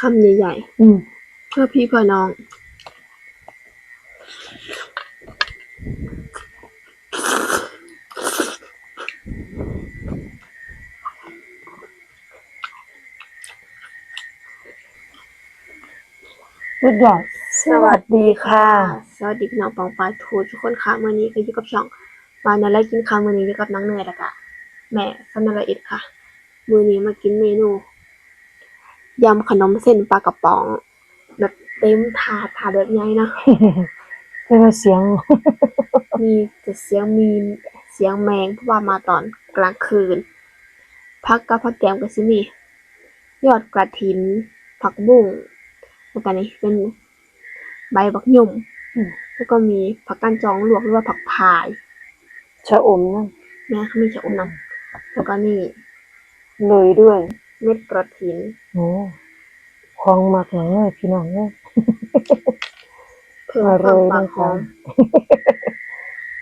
คำใหญ่อืมๆเพื่อพี่เพื่อน้อง สุดยอดสวัสดีค่ะ สวัสดีพี่น้องปองปลายทูทุกคนค่ะมื้อนี้ก็อยู่กับช่องบานนาไลกินข้าวมื้อนี้อยู่กับน้องเนยแล้วก็แม่สนละเอ็ดค่ะ มื้อนี้มากินเมนู ยำขนมเส้นปลากระป๋อง แบบเต็มถาดถาดแบบใหญ่นะเป็นว่าเสียง มีแต่เสียงมีนเสียงแมงเพราะว่ามาตอนกลางคืนพักกับผักแกมก็สิมียอดกระถิน ผักบุ้งแล้วก็นี่เป็นใบบักหยุ่มอืมแล้วก็มีผักก้านจองลวกหรือว่าผักพายชะอมนั่นแม่เขามีชะอมนำแล้วก็นี่เลยด้วย เม็ดกระถินโอ้ของมากเลยพี่น้องเนี่ยเพิ่มอคร่วาอมยปากนะหคะอม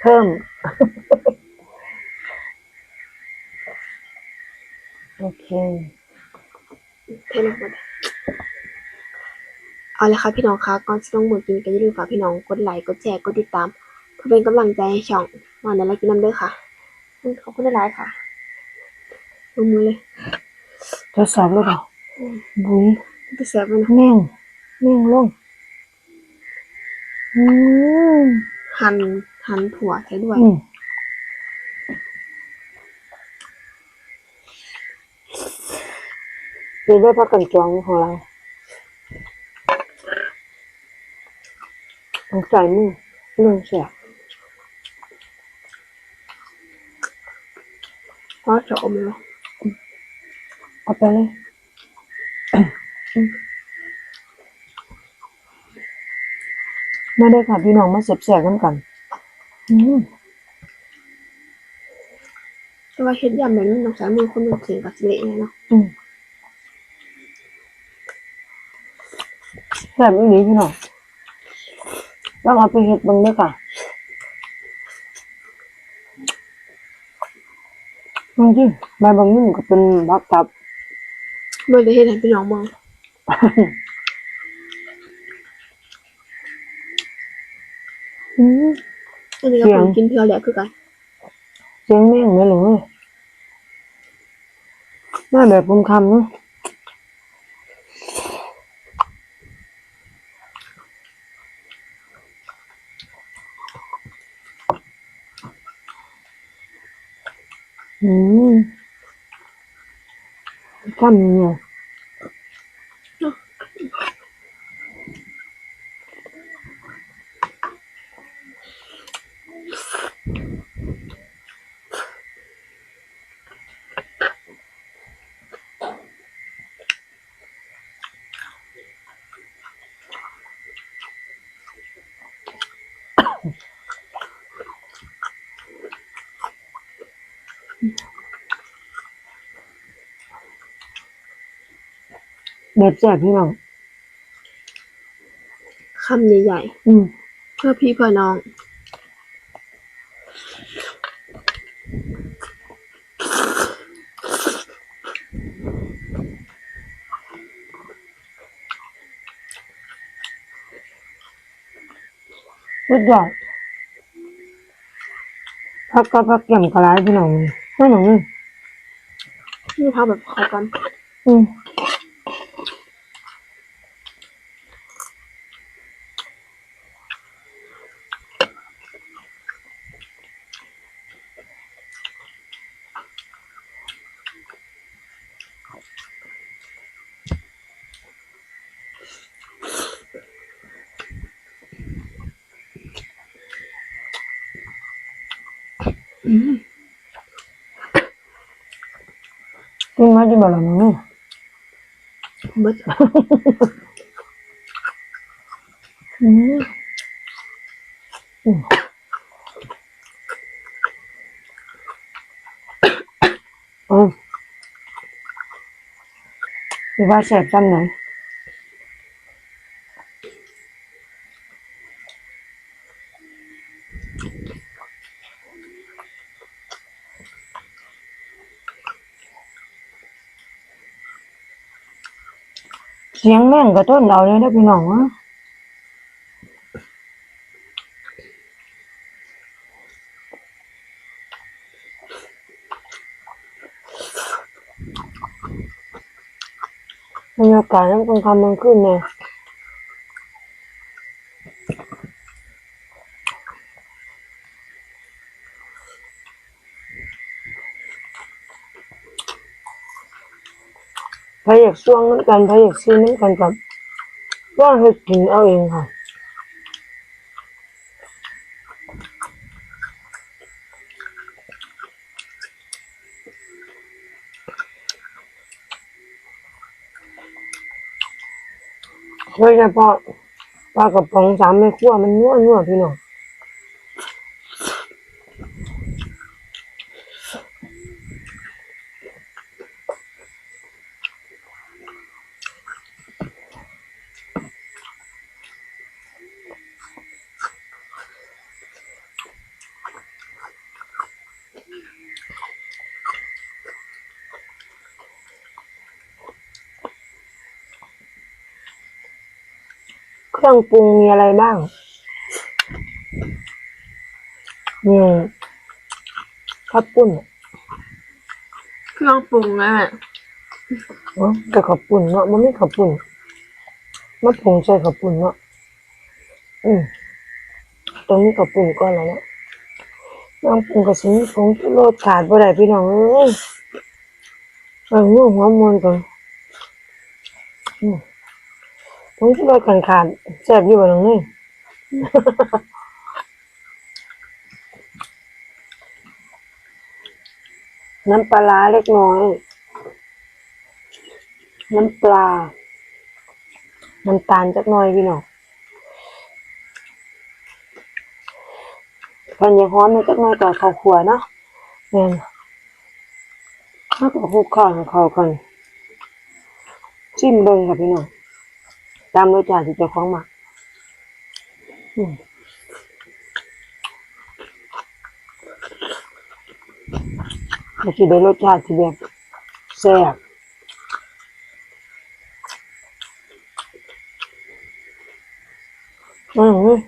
เพิ่มโอเคเท่ลงหมดเอาเลยค่ะพี่น้องคะก่อนที่ต้องมือกินก็อย่าลืมฝากพี่น้องกดไลค์กดแชร์กดติดตามเพื่อเป็นกำลังใจให้ช่องมาในไลค์กินน้ำเด้อค่ะขอบคุณหลายๆค่ะลงมือเลย ทดสอบแล้วเปล่าบุ้ยไปแซ่บมันนะแม่งแม่งลงอืมหั่นหั่นถั่วใส่ด้วยอืมเดี๋ยวได้พักกันจองของเราต้องใส่มือเรื่องเสียเพราะจะอมเลย เอาไปเลยมาได้อค่ะพี่น้องมาเสียบแสกกันกันอืมแต่ว่าเฮ็ดยำแบบนี้ต้องใช้มือคนหนึ่งถึงกับสิเละเลยเนาะอืมแซ่บอีหลีพี่น้องต้องเอาไปเฮ็ดเบังเด้อค่ะจริงๆใบบางนุ่มก็เป็นบักกับ เมื่อได้เฮ็ดให้พี่น้องเบิ่งอืมอันนี้ก็เสียผงมกินเพียวแหละคือกันเสียงแม่งไม่เลยน่าแบบคำคำๆเนอะอืม คำนี้ แบบแซ่บพี่น้องคำใหญ่อืมๆเพื่อพี่เพื่อน้อง สุดยอดพักก็พักเกี่ยมกระไรพี่น้องไม่หนองนี่นี่พาแบบเข้ากัน อืม กินมาจีบอะไรน้องนี่เบิดอื เสียงแม่งกระต้นเราเลยนะพี่น้องวะบรรยากาศนั้นเป็นคำมันขึ้นเนี่ยพระอยากช่วงนั้นกันพระอยากซื้อนั้นกันกับว่าให้กินเอาเองค่ะโดยเฉพาะปลากระป๋องสามแม่ครัวมันนัวนัวพี่น้อง เครื่องปรุงมีอะไรบ้างมีข้าวปุ้นเครื่องปรุงแม่เนาะแต่ข้าวปุ้นเนาะมันไม่ข้าวปุ้นมาปรุงใส่ข้าวปุ้นเนาะอืมตรงนี้ข้าวปุ้นก่อนแล้วเนาะน้ำปรุงกระสินผงชูรสขาดบ่ได้พี่น้องเอ้ยเอาหัวหัวมวนก่อนอืม ผงชูรสกันขาดแซ่บอยู่บ่น้องนี่น้ำปลาเล็กน้อย น้ำปลา น้ำตาลจักน่อยพี่น้องกันย่าฮ้อนเลยจักน่อยต่อข้าวขัวเนาะแม่นถ้าก็คลุกข้าวให้เขากันชิมเบิ่งค่ะพี่น้อง ตามรสชาติที่เจ้าของมักอืมก็สิได้รสชาติที่แบบแซ่บอืม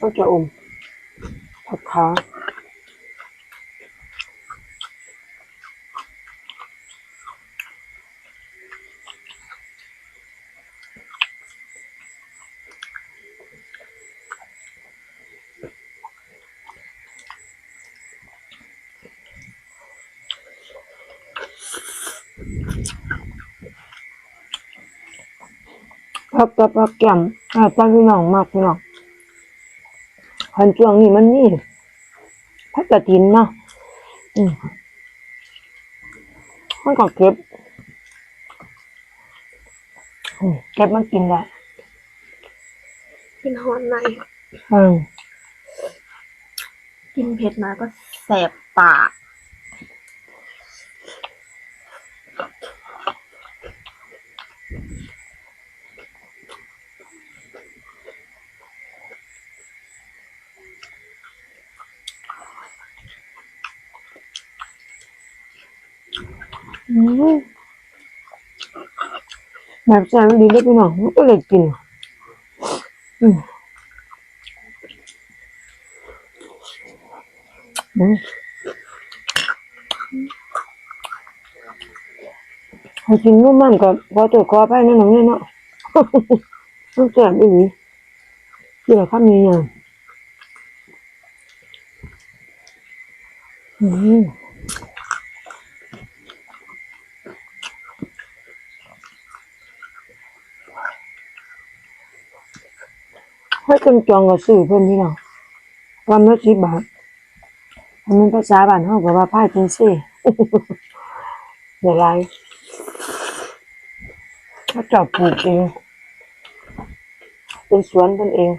ก็จะอมผักขา ผักกับผักแก้มอาจารย์พี่น้องมากพี่น้องพันช่วงนี้มันนี่ผักกระถินเนาะอืมมันก็เก็บอืมเก็บมากินได้กินฮอนในอืมกินเผ็ดมาก็แสบปาก แบบแซ่บดีเลยพี่น้องก็เลยกินอืมอืมให้กินนุ่มมันก็พอตัวคอไปนั่นน้องเนี่ยเนาะต้องแซ่บอีหลีกินแล้วข้ามยังไงอืม ให้กันจองกับสื่อเพิ่นพี่น้องวันละสิบบาทอันนั้นภาษาบ้านเฮาก็ว่าพายเป็นซี่อย่าไรเขาจับปลูกเอง เป็นสวนตนเอง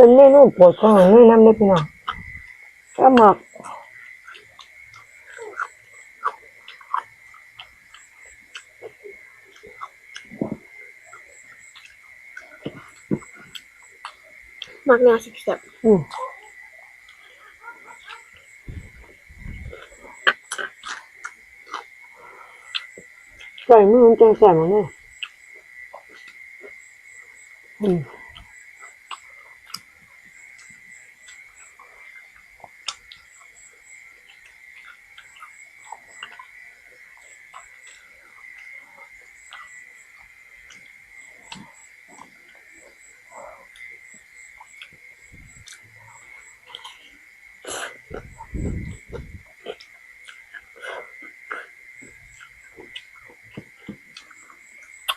เป็นเมนูโปรดของแม่น้ำได้อพี่น้องก็หมักมักแนวแซ่บอืมใส่มือมันจังแสบมันเนี่ยอืม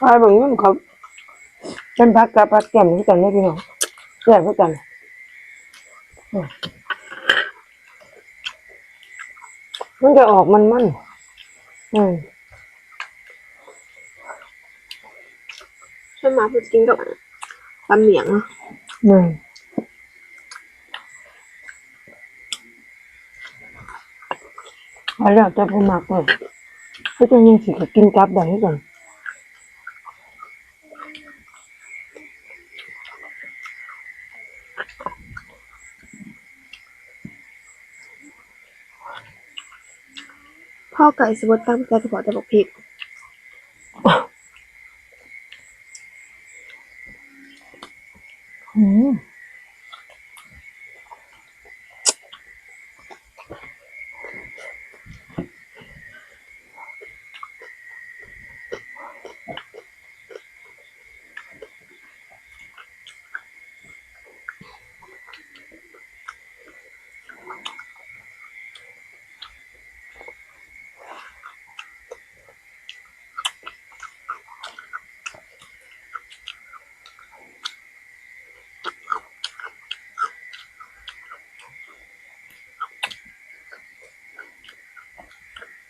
ใช่บางอย่างเขาเป็นพักกับพักแก้มด้วยกันได้พี่น้องแก้มด้วยกันอืมมันจะออกมันมันอืมๆส่วนมากเพิ่นกินกับตำเหนียงเนาะอืมเอาแล้วจะพูมากเลยเขาจะยังสิกับกินกับได้ให้กั พ่อไก่สบดตั้งใจเฉพาะแต่บอกพริก อืม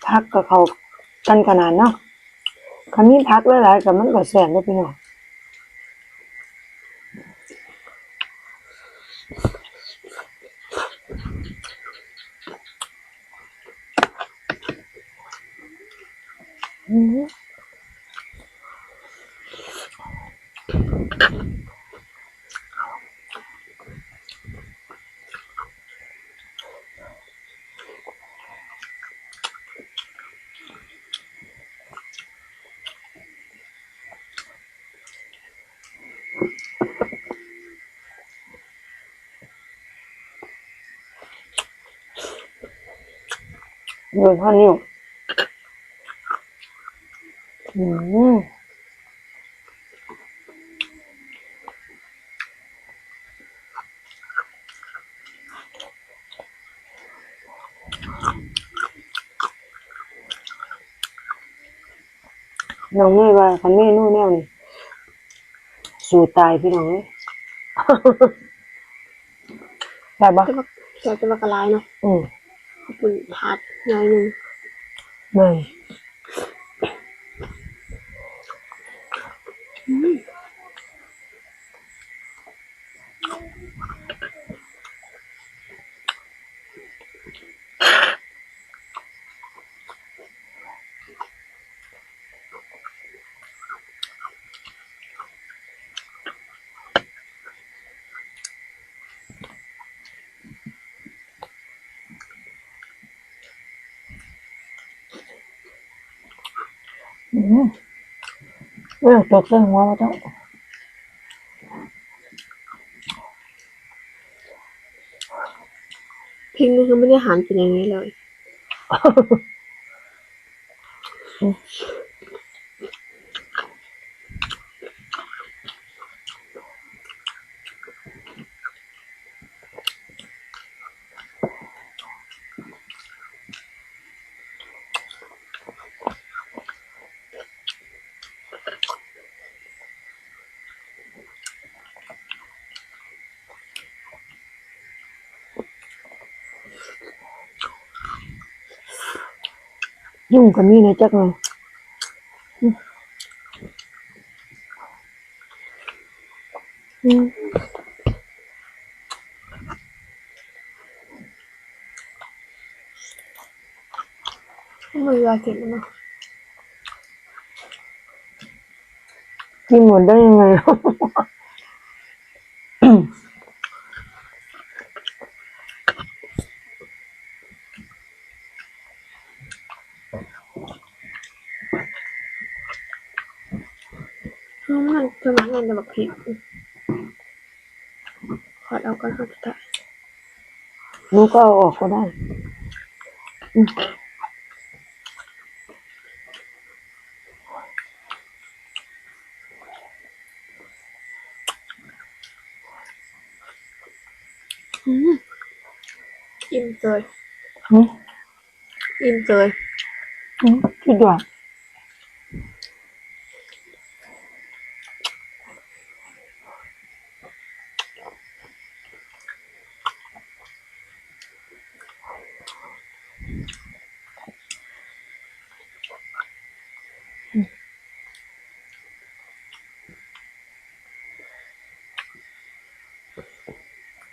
พักกับเขากันขนาดเนาะคันนี้พักหลายๆกับมันก็แสบได้อพี่น้อง ดนท่านิ้วอืมน้องเมย์ว่าคันเมนูแนวนี่สู่ตายพี่น้องเอ้ยใช่ปะแต่ว่าแต่ว่ากระลายเนาะอืม ขอบคุณพัดหน่อยหนึ่ง ไม่ เรื่องตกเส้นหัวมาจ้ะพริกนี่คือไม่ได้หั่นเป็นอย่างนี้เลย ยุ่งกับนี่นะจักหน่อยอืมอืมมือเก็บมันเนาะกินหมดได้ยังไง เพราะมันจะมาเงินจะแบบ ผิดขอเอาก่อนค่ะสุดท้ายหนูก็เอาออกก็ได้อืมอิ่มเลยอืมอิ่มเลยอืมคิดว่า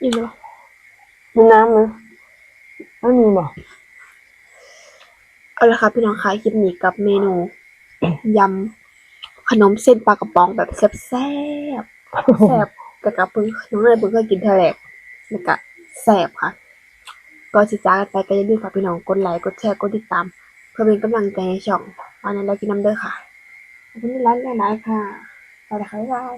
อิ่มเลยมีน้ำไหมไม่มีบ่เอาละค่ะพี่น้องคะคลิปนี้กับเมนูยำขนมเส้นปลากระป๋องแบบแซ่บแซ่บๆแซ่บแต่กับเพิ่งน้องเนยเพิ่งเคยกินเทอแรกแล้วก็แซ่บค่ะ ก็สิจ้ากันไปก็อย่าลืมฝากพี่น้องกดไลค์กดแชร์กดติดตาม เพื่อเป็นกำลังใจให้ช่องวันนั้นแล้วกินน้ำเด้อค่ะขอบคุณที่รักหลายๆค่ะไปแล้วค่ะบ๊ายบาย